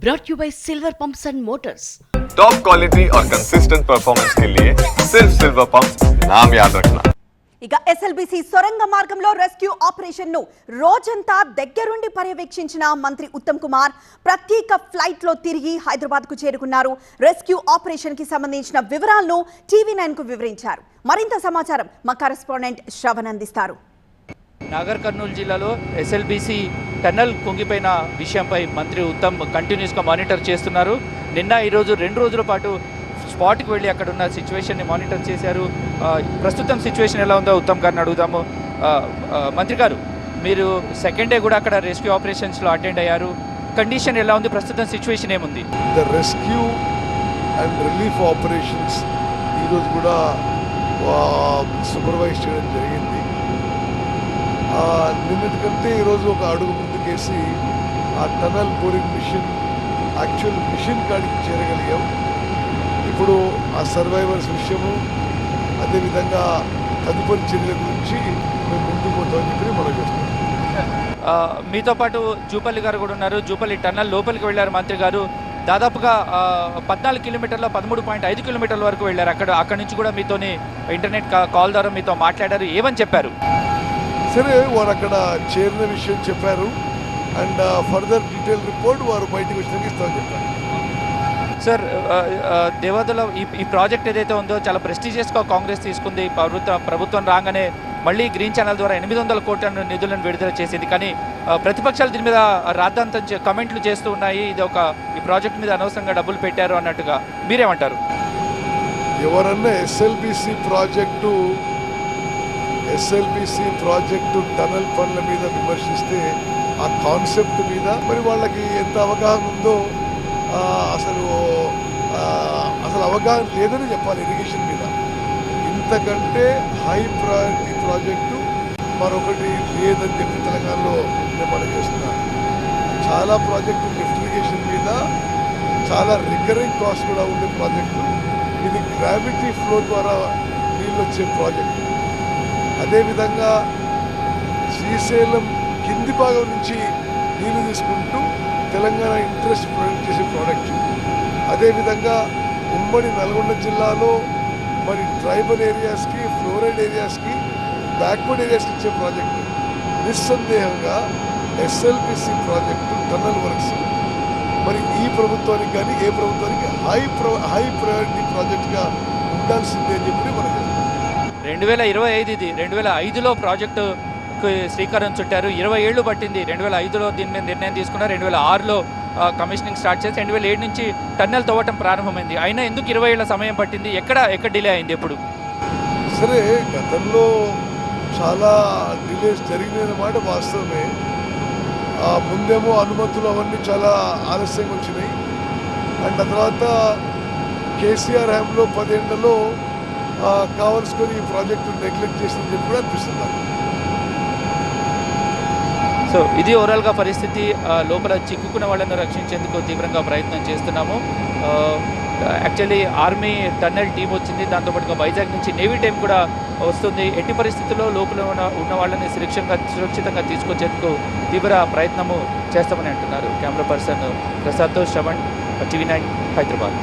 brought you by Silver Pumps and Motors. Top quality और consistent performance के लिए सिर्फ सिल्वर पंप नाम याद रखना ఇక ఎస్ఎల్బిసి సొరంగ మార్గంలో రెస్క్యూ ఆపరేషన్ ను రోజంతా దగ్గరుండి పర్యవేక్షించిన మంత్రి ఉత్తమ్ కుమార్ ప్రత్యేక ఫ్లైట్ లో తిరిగి హైదరాబాద్ కు చేరుకున్నారు రెస్క్యూ ఆపరేషన్ కి సంబంధించిన వివరాలను టీవీ నైన్ కు వివరించారు మరింత సమాచారం మా కరెస్పాండెంట్ శ్రవణ్ అందిస్తారు నాగర్ కర్నూలు జిల్లాలో ఎస్ఎల్బీసీ టన్నల్ కుంగిపోయిన విషయంపై మంత్రి ఉత్తమ్ కంటిన్యూస్గా మానిటర్ చేస్తున్నారు. నిన్న ఈరోజు రెండు రోజుల పాటు స్పాట్కి వెళ్ళి అక్కడ ఉన్న సిచ్యువేషన్ని మానిటర్ చేశారు. ప్రస్తుతం సిచ్యువేషన్ ఎలా ఉందో ఉత్తమ్ గారిని అడుగుదాము. మంత్రి గారు మీరు సెకండ్ డే కూడా అక్కడ రెస్క్యూ ఆపరేషన్స్లో అటెండ్ అయ్యారు. కండిషన్ ఎలా ఉంది? ప్రస్తుతం సిచ్యువేషన్ ఏముంది? The rescue and relief operations ఈరోజు కూడా సూపర్వైజ్ చేయడం జరిగింది. ఆ, నిన్నటికంటే ఈరోజు ఒక అడుగు ముందుకేసి ఆ tunnel boring machine actual machine కాడికి చేరగలిగాం. ఇప్పుడు ఆ సర్వైవర్స్ విషయము అదేవిధంగా తదుపరి చర్యల గురించి మేము ముందుకు పోతామని చెప్పి మనం చేస్తాం మీతో పాటు జూపల్లి గారు కూడా ఉన్నారు. జూపల్లి టన్నల్ లోపలికి వెళ్ళారు మంత్రి గారు. దాదాపుగా పద్నాలుగు కిలోమీటర్ల పదమూడు పాయింట్ ఐదు కిలోమీటర్ల వరకు వెళ్ళారు. అక్కడ అక్కడ నుంచి కూడా మీతోని ఇంటర్నెట్ కాల్ ద్వారా మీతో మాట్లాడారు. ఏమని చెప్పారు? సరే వారు అక్కడ చేరిన విషయం చెప్పారు. అండ్ ఫర్దర్ డీటెయిల్ రిపోర్ట్ వారు బయటకు వచ్చినాక ఇస్తామని చెప్పారు. సార్ దేవాదుల ఈ ఈ ప్రాజెక్ట్ ఏదైతే ఉందో చాలా ప్రెస్టీజియస్గా కాంగ్రెస్ తీసుకుంది. ప్రభుత్వ ప్రభుత్వం రాగానే మళ్ళీ గ్రీన్ ఛానల్ ద్వారా ఎనిమిది వందల కోట్ల నిధులను విడుదల చేసింది. కానీ ప్రతిపక్షాలు దీని మీద రాద్ధాంతం కమెంట్లు చేస్తూ ఉన్నాయి. ఇది ఒక ఈ ప్రాజెక్ట్ మీద అనవసరంగా డబ్బులు పెట్టారు అన్నట్టుగా మీరేమంటారు? ఎవరన్నా SLBC project SLBC project tunnel పనుల మీద విమర్శిస్తే ఆ కాన్సెప్ట్ మీద మరి వాళ్ళకి ఎంత అవగాహన ఉందో అసలు అసలు అవగాహన లేదని చెప్పాలి ఇరిగేషన్ మీద. ఇంతకంటే హై ప్రయారిటీ ప్రాజెక్టు మరొకటి లేదని చెప్పి తెలంగాణలో నిర్మాణం మనం చాలా ప్రాజెక్టు లిఫ్ట్ ఇరిగేషన్ మీద చాలా రికరింగ్ కాస్ట్ కూడా ఉండే ప్రాజెక్టు. ఇది గ్రావిటీ ఫ్లో ద్వారా నీళ్ళు వచ్చే ప్రాజెక్టు. అదేవిధంగా శ్రీశైలం కింది భాగం నుంచి నీళ్ళు తీసుకుంటూ తెలంగాణ ఇంట్రెస్ట్ ప్రొడక్ట్ చేసే ప్రోడక్ట్ అదేవిధంగా ఉమ్మడి నల్గొండ జిల్లాలో మరి ట్రైబల్ ఏరియాస్కి ఫ్లోరైడ్ ఏరియాస్కి బ్యాక్వర్డ్ ఏరియాస్కి ఇచ్చే ప్రాజెక్టు నిస్సందేహంగా ఎస్ఎల్పిసి ప్రాజెక్టు టన్నల్ వర్క్స్ మరి ఈ ప్రభుత్వానికి కానీ ఏ ప్రభుత్వానికి హై ప్రో హై ప్రయారిటీ ప్రాజెక్ట్గా ఉండాల్సిందే అని చెప్పి మనం చెప్తాం రెండు వేల ఇరవై ఐదు ఇది. రెండు వేల ఐదులో ప్రాజెక్టు శ్రీకారం చుట్టారు. ఇరవై ఏళ్ళు పట్టింది. రెండు వేల ఐదులో దీని మీద నిర్ణయం తీసుకున్నారు. రెండు వేల ఆరులో కమిషనింగ్ స్టార్ట్ చేసి రెండు వేల ఏడు నుంచి టన్నెల్ తవ్వటం ప్రారంభమైంది. అయినా ఎందుకు ఇరవై ఏళ్ళ సమయం పట్టింది? ఎక్కడ ఎక్కడ డిలే అయింది ఎప్పుడు? సరే గతంలో చాలా డిలేస్ జరిగిన మాట వాస్తవమే. ముందేమో అనుమతులు అవన్నీ చాలా ఆలస్యంగా వచ్చినాయి. అండ్ ఆ తర్వాత కేసీఆర్ హ్యాంలో పదేళ్ళలో కావలసుకొని ఈ ప్రాజెక్టు నెగ్లెక్ట్ చేసిందని చెప్పి కూడా అనిపిస్తుంది సో ఇది ఓవరాల్గా పరిస్థితి. లోపల చిక్కుకున్న వాళ్ళను రక్షించేందుకు తీవ్రంగా ప్రయత్నం చేస్తున్నాము. యాక్చువల్లీ ఆర్మీ టన్నెల్ టీం వచ్చింది. దాంతోపాటుగా వైజాగ్ నుంచి నేవీ టైం కూడా వస్తుంది. ఎట్టి పరిస్థితుల్లో లోపల ఉన్న ఉన్న వాళ్ళని సురక్షంగా సురక్షితంగా తీసుకొచ్చేందుకు తీవ్ర ప్రయత్నము చేస్తామని అంటున్నారు. కెమెరా పర్సన్ ప్రసాద్తో శ్రవణ్ టీవీ నైన్ హైదరాబాద్.